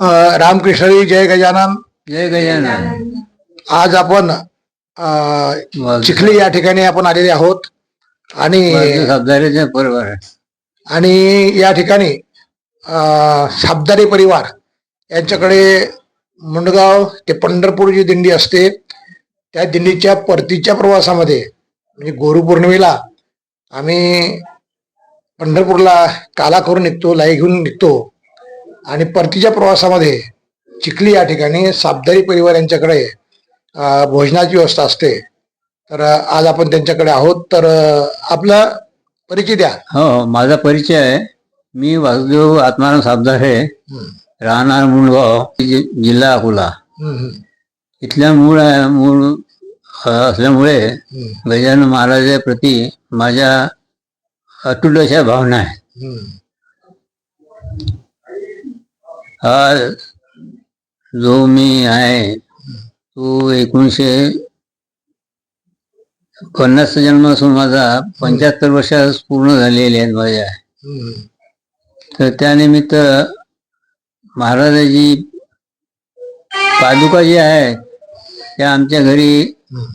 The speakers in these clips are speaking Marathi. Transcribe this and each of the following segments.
रामकृष्णरी जय गजानन. जय गजानन. आज आपण चिखली या ठिकाणी आपण आलेले आहोत. आणि आणि या ठिकाणी साबदारी परिवार यांच्याकडे मुंडगाव ते पंढरपूर जी दिंडी असते. त्या दिंडीच्या परतीच्या प्रवासामध्ये म्हणजे गुरु पौर्णिमेला आम्ही पंढरपूरला काला करून निघतो लाई घेऊन निघतो. आणि परतीच्या प्रवासामध्ये चिखली या ठिकाणी साबदारी परिवार यांच्याकडे भोजनाची व्यवस्था असते. तर आज आपण त्यांच्याकडे आहोत. तर आपला परिचय द्या. हो हो. माझा परिचय आहे. मी वासुदेव आत्माराम साबदारे राहणार मुळगाव जिल्हा अकोला. इथल्या मूळ मूळ असल्यामुळे गजानन महाराजाप्रती माझ्या अतुट अशा भावना आहे. हम्म. हा जो मी आहे तो एकोणीसशे पन्नासचा जन्म असून माझा पंच्याहत्तर वर्ष पूर्ण झालेले आहेत माझ्या. तर त्यानिमित्त महाराजाची पादुका जी आहे त्या आमच्या घरी पूजना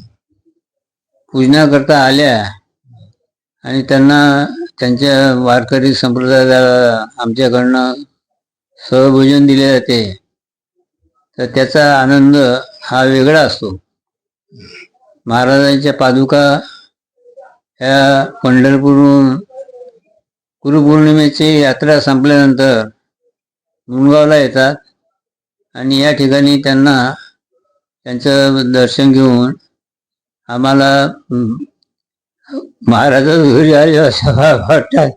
पूजनाकरता आल्या. आणि त्यांना त्यांच्या वारकरी संप्रदायाला आमच्याकडनं सहभोजन दिले जाते. तर त्याचा आनंद हा वेगळा असतो. महाराजांच्या पादुका ह्या पंढरपूरहून गुरुपौर्णिमेची यात्रा संपल्यानंतर मुंगावला येतात. आणि या ठिकाणी त्यांना त्यांचं दर्शन घेऊन आम्हाला महाराजाच्या घरी आले असं वाटतात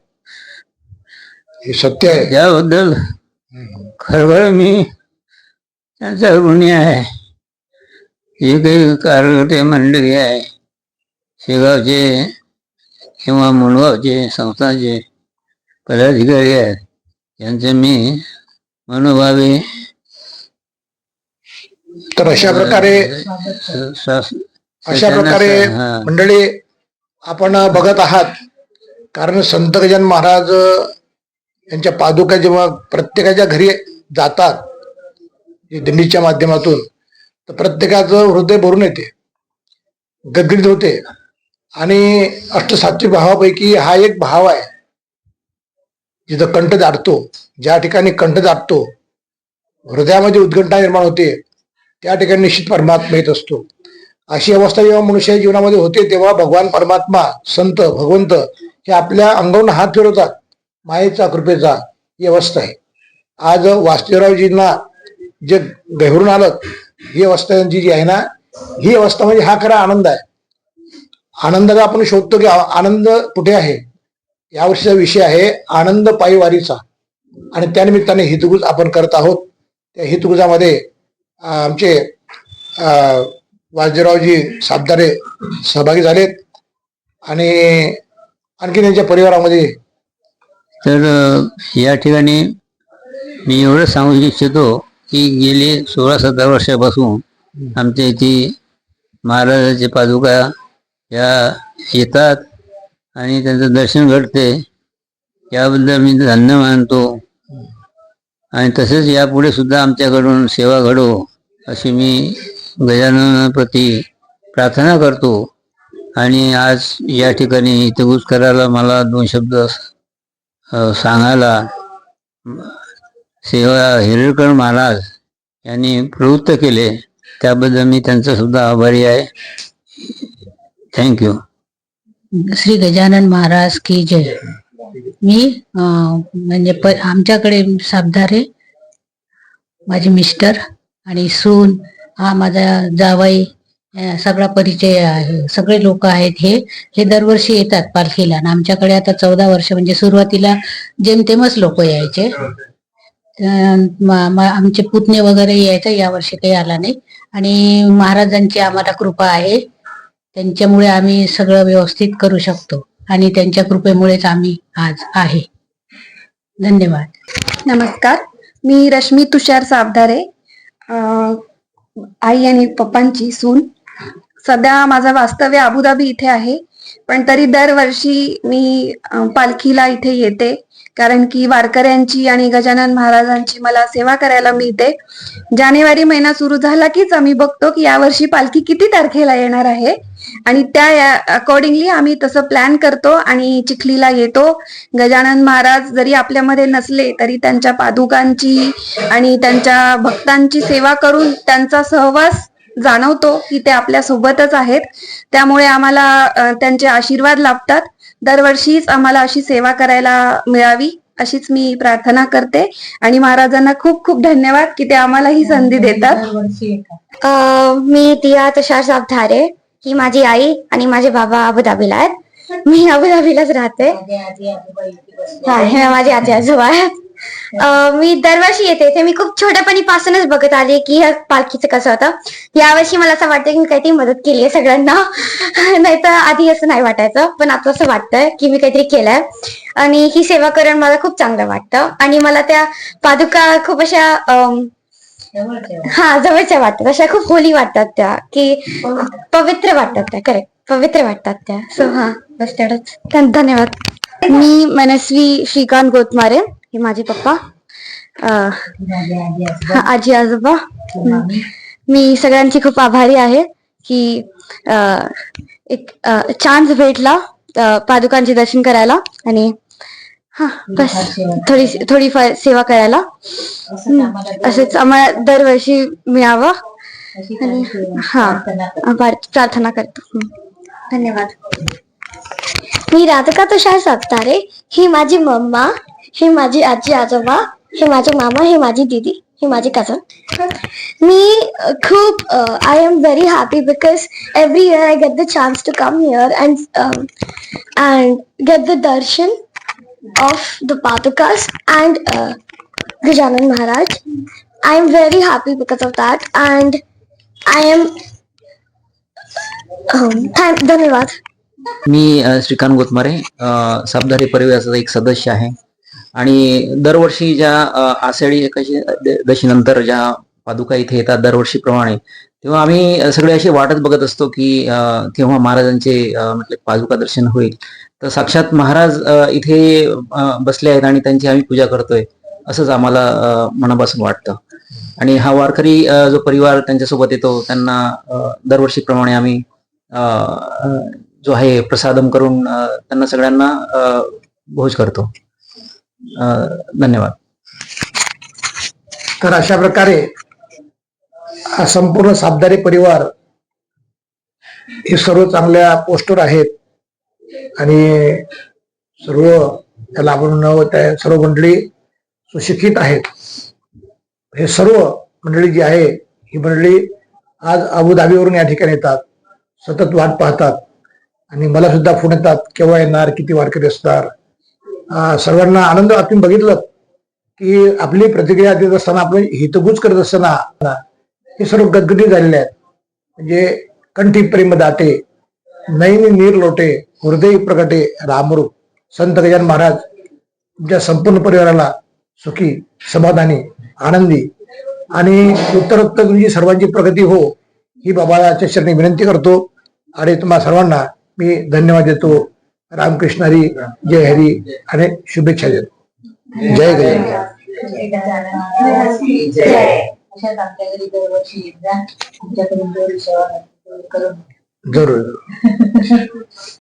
हे सत्य आहे. त्याबद्दल हम्म, खरोखर मी त्यांचा ऋणी आहे. जे काही कार्यकर्ते मंडळी आहे. शेगावचे किंवा मुळगावचे संस्थांचे पदाधिकारी आहेत. यांचे मी मनोभावे तर अशा प्रकारे अशा प्रकारे. मंडळी आपण बघत आहात. कारण संत गजानन महाराज यांच्या पादुका जेव्हा प्रत्येकाच्या घरी जातात दिंडीच्या माध्यमातून तर प्रत्येकाचं हृदय भरून येते गदगदित होते. आणि अष्टसात्विक भावापैकी हा एक भाव आहे जिथं कंठ दाटतो ज्या ठिकाणी कंठ दाटतो हृदयामध्ये उद्गंठा निर्माण होते त्या ठिकाणी निश्चित परमात्मा येत असतो. अशी अवस्था जेव्हा मनुष्य जीवनामध्ये होते तेव्हा भगवान परमात्मा संत भगवंत हे आपल्या अंगावरून हात फिरवतात. मायेचा कृपेचा ही अवस्था आहे. आज वासुदेवरावजींना जे गहिरून आलं ही अवस्था त्यांची जी आहे ना ही अवस्था म्हणजे हा खरा आनंद आहे. आनंदाला आपण शोधतो की आनंद कुठे आहे? यावर्षीचा विषय आहे आनंद पायवारीचा. आणि त्यानिमित्ताने हितगुज आपण करत आहोत. त्या हितगुजामध्ये आमचे वासदेवरावजी साबदारे सहभागी झालेत. आणि आणखी त्यांच्या परिवारामध्ये तर या ठिकाणी मी एवढं सांगू इच्छितो की गेली सोळा सतरा वर्षापासून आमच्या इथे महाराजाचे पादुका या येतात आणि त्यांचं दर्शन घडते. याबद्दल मी धन्य मानतो. आणि तसेच यापुढे सुद्धा आमच्याकडून सेवा घडो अशी मी गजाननाप्रती प्रार्थना करतो. आणि आज या ठिकाणी हितगुज करायला मला दोन शब्द सांगायला सेवा हिरळकर महाराज यांनी प्रवृत्त केले. त्याबद्दल मी त्यांचा सुद्धा आभारी आहे. थँक्यू श्री गजानन महाराज की जय. मी म्हणजे प आमच्याकडे साबदारे माझे मिस्टर आणि सून हा माझा जावाई सगळा परिचय आहे सगळे लोक आहेत हे हे दरवर्षी येतात पालखीला. आणि आमच्याकडे आता चौदा वर्ष म्हणजे सुरुवातीला जेमतेमच लोक यायचे. मा- आमचे पुतणे वगैरे यायचं यावर्षी काही आला नाही. आणि महाराजांची आम्हाला कृपा आहे. त्यांच्यामुळे आम्ही सगळं व्यवस्थित करू शकतो. आणि त्यांच्या कृपेमुळेच आम्ही आज आहे. धन्यवाद. नमस्कार. मी रश्मी तुषार सावधारे आई आणि पप्पांची सून. सध्या माझं वास्तव्य अबुधाबी इथे आहे. पण तरी दरवर्षी मी पालखीला इथे येते. कारण की वारकऱ्यांची आणि गजानन महाराजांची मला सेवा करायला मिळते. जानेवारी महिना सुरू झाला कीच आम्ही बघतो की यावर्षी पालखी किती तारखेला येणार आहे. आणि त्या अकॉर्डिंगली आम्ही तसं प्लॅन करतो आणि चिखलीला येतो. गजानन महाराज जरी आपल्यामध्ये नसले तरी त्यांच्या पादुकांची आणि त्यांच्या भक्तांची सेवा करून त्यांचा सहवास जाणवतो की ते आपल्या सोबतच आहेत. त्यामुळे आम्हाला त्यांचे आशीर्वाद लाभतात. दरवर्षीच आम्हाला अशी सेवा करायला मिळावी अशीच मी प्रार्थना करते. आणि महाराजांना खूप खूप धन्यवाद की ते आम्हाला ही संधी देतात. मी दिया तुषार साबधारे ही माझी आई आणि माझे बाबा अबुधाबीला आहेत. मी अबुधाबीलाच राहते. हा हे माझे आजी आजोबा आहेत. मी दरवर्षी येते. ते मी खूप छोट्यापणीपासूनच बघत आली की ह्या पालखीचं कसं होतं. यावर्षी मला असं वाटतं की मी काहीतरी मदत केली आहे सगळ्यांना. नाही तर आधी असं नाही वाटायचं. पण आता असं वाटतंय की मी काहीतरी केलंय. आणि ही सेवा करून मला खूप चांगलं वाटतं. आणि मला त्या पादुका खूप अशा हा जवळच्या वाटतात. अशा खूप होली वाटतात त्या. की पवित्र वाटतात त्या. करेक्ट पवित्र वाटतात त्या. सो हा बस तेवढंच. धन्यवाद. मी मनस्वी श्रीकांत गोतमारे. हे माझे पप्पा. हा, आजी आजोबा. हम्म. मी सगळ्यांची खूप आभारी आहे की एक चान्स भेटला पादुकांचे दर्शन करायला आणि हा बस थोडी थोडीफार सेवा करायला. असंच आम्हाला दरवर्षी मिळावं. आणि हा प्रार्थना करतो. धन्यवाद. मी राधिका तुषार सातारे ही माझी मम्मा. ही माझी आजी आजोबा हे माझे मामा हे माझी दीदी ही माझी कझन मी खूप I am very happy because every year I get the chance to come here and and get the darshan of the padukas and Gajanan Maharaj I am very happy because of that and I am धन्यवाद. मी श्रीकांत गोतमारे अ, परिवाराचा एक सदस्य आहे. आणि दरवर्षी ज्या आषाढी एकादशी दशीनंतर ज्या पादुका इथे येतात दरवर्षीप्रमाणे तेव्हा आम्ही सगळे असे वाटत बघत असतो की तेव्हा केव्हा महाराजांचे म्हटले पादुका दर्शन होईल. तर साक्षात महाराज इथे बसले आहेत आणि त्यांची आम्ही पूजा करतोय असंच आम्हाला मनापासून वाटतं. आणि हा वारकरी जो परिवार त्यांच्यासोबत येतो त्यांना दरवर्षीप्रमाणे आम्ही जो आहे प्रसादम करून त्यांना सगळ्यांना भोज करतो. धन्यवाद. तर अशा प्रकारे हा संपूर्ण साबदारी परिवार हे सर्व चांगल्या पोस्टर आहेत आणि सर्व त्याला आपण त्या सर्व मंडळी सुशिक्षित आहेत. हे सर्व मंडळी जी आहे ही मंडळी आज अबुधाबीवरून या ठिकाणी येतात सतत वाट पाहतात आणि मला सुद्धा फोन येतात केव्हा येणार किती वारकरी असणार सर्वांना आनंद आपण बघितलं की आपली प्रतिक्रिया देत असताना आपण हितगुज करत असताना हे सर्व गदगदी झालेले आहेत. म्हणजे कंठी प्रेम दाटे नैन नीर लोटे हृदय प्रकटे रामरूप संत गजान महाराज तुमच्या संपूर्ण परिवाराला सुखी समाधानी आनंदी आणि उत्तरोत्तर तुमची सर्वांची प्रगती हो ही बाबाच्या चरणी विनंती करतो. आणि तुम्हा सर्वांना मी धन्यवाद देतो. रामकृष्ण हरी जय हरी आणि शुभेच्छा देतो. जय गजानन. अशाच आमच्या घरी दरवर्षी येत जा आमच्याकडून जेवढी सेवा लागते तेवढी करून जरूर.